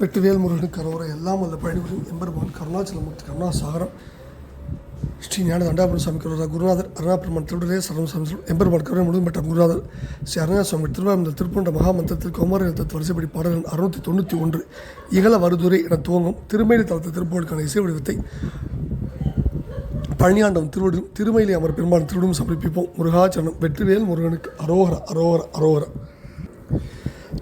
வெட்டுவேல் முருகனுக்கு கரோரை எல்லாம் அல்ல பழனிபுரம் எம்பெருமான் கருணாச்சலமூர்த்தி கருணாசாகரம் ஸ்ரீ ஞான தண்டாபுரம் சுவாமி கருவரா குருநாதர் அருணாபெருமான் திருடலே சரணம் சாமி எம்பெருமான் கருணை முழுதும் பெற்ற குருநாதர் ஸ்ரீ அருணா சுவாமி திருவாரூர் திருப்பண்ட மகாமந்திரத்தில் குமார எழுத்து வரிசைப்படி பாடல்கள் அறுநூற்றி தொண்ணூற்றி ஒன்று இகல வருதுரை என துவங்கும். திருமேலி தளத்து திருப்போலுக்கான இசை வடிவத்தை பழனியாண்டம் திருவடும் திருமயிலை அமர் பெருமான் திருவிடும் சமர்ப்பிப்போம். முருகாச்சரணம் வெற்றிவேல் முருகனுக்கு அரோகர அரோகர அரோகர.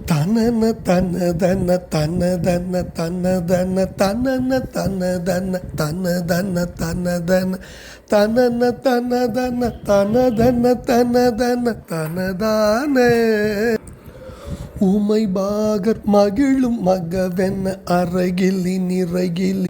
தனன தன தன தன தன தன தன தனன தன தன தன தன தன தன தனன தன தன தன தன தன தன தனதான உமை பாகர் மகிழும் மகவென்ன அறகிலி நிறைகிலி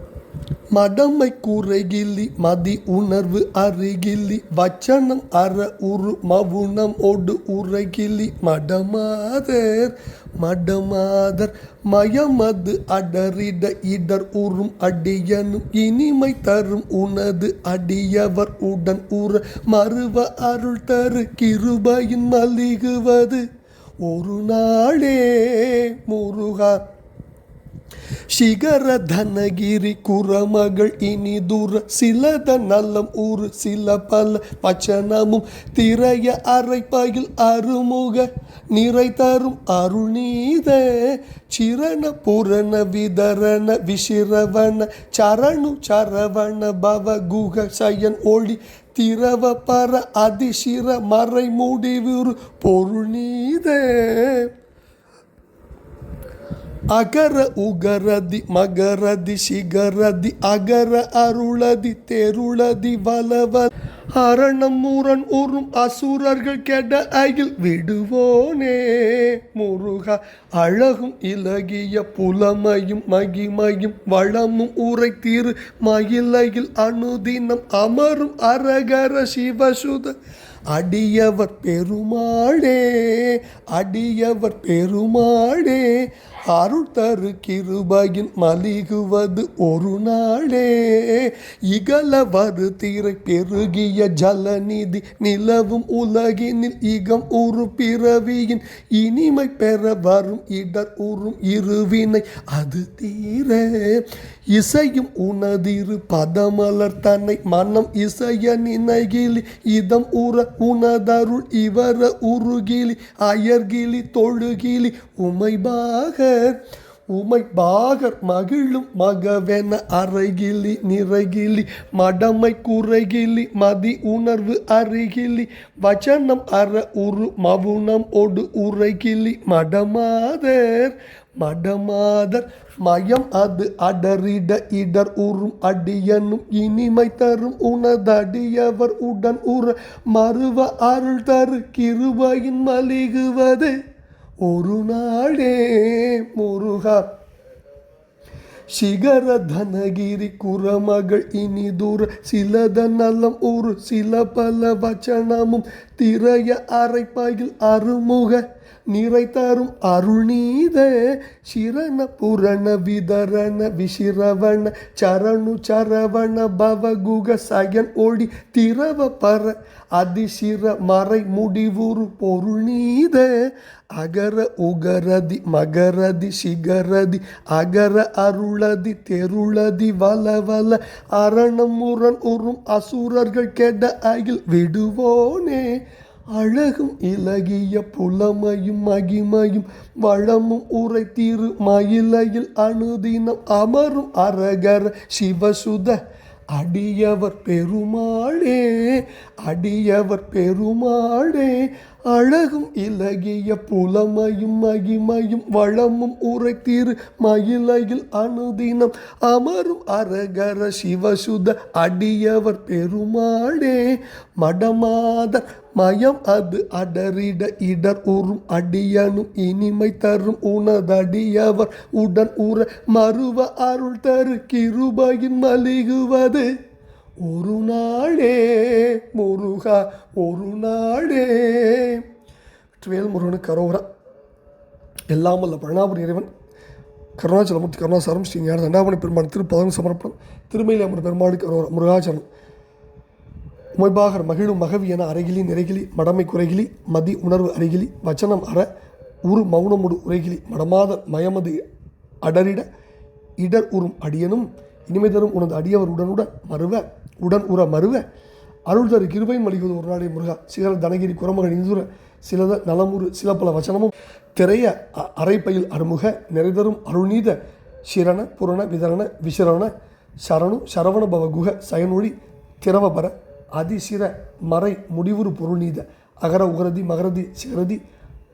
மடமை கூரைகில்லி மதி உணர்வு அருகில்லி வச்சனம் அற உரு மவுனம் ஒடு உரைகிலி மடமாதர் மடமாதர் மயமது அடரிட இடர் உறும் அடியனும் இனிமை தரும் உனது அடியவர் உடன் உற மறுவ அருள் தரு கிருபையின் மலிகுவது. ஒரு நாளே முருகா சிகர தனகிரி குரமகள் இனி தூர சிலத நலம் ஊர் சில பல பச்சனமும் திரைய அரைப்பாயில் அருமுக நிறை தரும் அருணீத சிரண பூரண விதரண விசிரவண சரணு சரவண பவ குக சயன் ஒளி திரவ பர அதிசிர மறை முடிவுறு பொருள் நீதே. அகர உகரதி மகரதி சிகரதி அகர அருளதி தெருளதி வலவ அரணம் முரண் உறும் அசுரர்கள் கெட அகில் விடுவோனே. முருகா அழகும் இலகிய புலமையும் மகிமையும் வளமும் உரை தீரு மயிலையில் அனுதினம் அமரும் அரகர சிவசுத. அடியவர் பெருமாளே அடியவர் பெருமாளே அருள் தரு கிருபையின் மலிகுவது ஒரு நாளே. இகல வரு பெருகிய ஜலநிதி நிலவும் உலகினில் இகம் உரு பிறவியின் இனிமை பெற வரும் இடர் உறும் இருவினை அது தீர. இசையும் உனதிரு பதமலர் தன்னை மனம் இசைய நினைகிலி இதம் உற உனதருள் இவர உருகிலி அயர்கிலி தொழுகிலி உமைபாக உமை பாகர் மகிழும் மகவென அறைகிலி நிறைகிலி மடமை குறைகிலி மதி உணர்வு அருகிலி வச்சனம் அற உரு மவுனம் ஒடு உரைகிலி மடமாதர் மடமாதர் மயம் அது அடரிட இடர் உறும் அடியனும் இனிமை தரும் உனதடியவர் உடன் உற மறுவ அருள் தரு கிருபையின் மலிகுவது. ஒரு நாடே முருகா. சிகர தனகிரி குரமகள் இனி தூர. சிலத நலம் ஒரு சில பல வச்சனமும் திரைய அரைப்பாயில் அருமுக. நிறை தரும் அருள் நீத. சிரண புரண விதரண விசிரவண சரணு சரவண பவகுக சயன் ஒளி திரவ பர அதிசிர மறை முடிவுறு பொருள் நீத. அகர உகரதி மகரதி சிகரதி அகர அருளதி தெருளதி வலவல அரணமுரன் உறும் அசுரர்கள் கெட அகில் விடுவோனே. அழகும் இலகிய புலமையும் மகிமையும் வளமும் உரை தீரு மயிலையில் அணுதினம் அமரும் அரகர சிவசுத. அடியவர் பெருமாளே அடியவர் பெருமாளே அழகும் இலகிய புலமையும் மகிமையும் வளமும் உரைத்தீர். மயிலையில் அனுதினம் அமரும் அரகர சிவசுத அடியவர் பெருமாளே. மடமாதர் மயம் அது அடரிட இடர் உறும் அடியனும் இனிமை தரும் உனதடியவர் உடன் உற மறுவ அருள் தரு. கிருபையின் மலிகுவது ஒரு நாளே முருகா ஒரு நாளே. வேல் முருகனுக்கு கரோகரா எல்லாம் அல்ல பழனாபுரி இறைவன். கருணாச்சலமூர்த்தி கருணாசாரம் ஸ்ரீ ஞான தண்டாபணி பெருமாள் திருப்பதன் சமர்ப்பணம். திருமயிலை அமர் பெருமாளுக்கு கரோரா. முருகாச்சலம் உமைபாகர் மகிழும் மகவி என அரைகிலி நிறைகிலி மடமை குறைகிலி மதி உணர்வு அருகிலி வச்சனம் அற உரு மௌனமுடு உரைகிலி மடமாத மயமது அடரிட இடர் உறும் அடியனும் இனிமை தரும் உனது அடியவர் உடனுடன் மறுவ உடன் உற மறுவ அருள் தரு கிருபை அளிக்குவது ஒரு நாளே முருகா. சிகர தனகிரி குரமகன் இந்துர சிலத நலமுறு சில பல வச்சனமும் திரைய அ- அரைப்பையில் அருமுக நிறைதரும் அருள்நீத சிரண புரண விதரண விசரண சரணு சரவண பவ குக சயனொழி திரவபர அதிசிர மறை முடிவுறு பொருள்நீத. அகர உகரதி மகரதி சிகரதி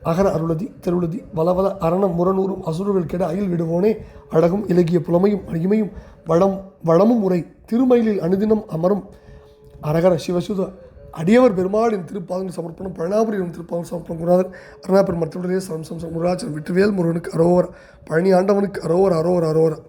அகர அருளதி தெருளதி வலவல அரண முரநூறும் அசுரர்கள் கெட அயில் விடுவோனே. அழகும் இலகிய புலமையும் அழிமையும் வளம் வளமும் உரை. திருமயிலில் அனுதினம் அமரும். அரகர சிவசுத அடியவர் பெருமாளின் திருப்பாதங்கள் சமர்ப்பணம் பழனாபுரியின் திருப்பாதங்கள் சமர்ப்பணம் குருநாதர். அருணாபெருமாள் திருடலே சரம் சம்சம் முருகாச்சர் விட்டுவேல் முருகனுக்கு அரோவர் பழனி ஆண்டவனுக்கு அரோவர் அரோவர் அரோவர்.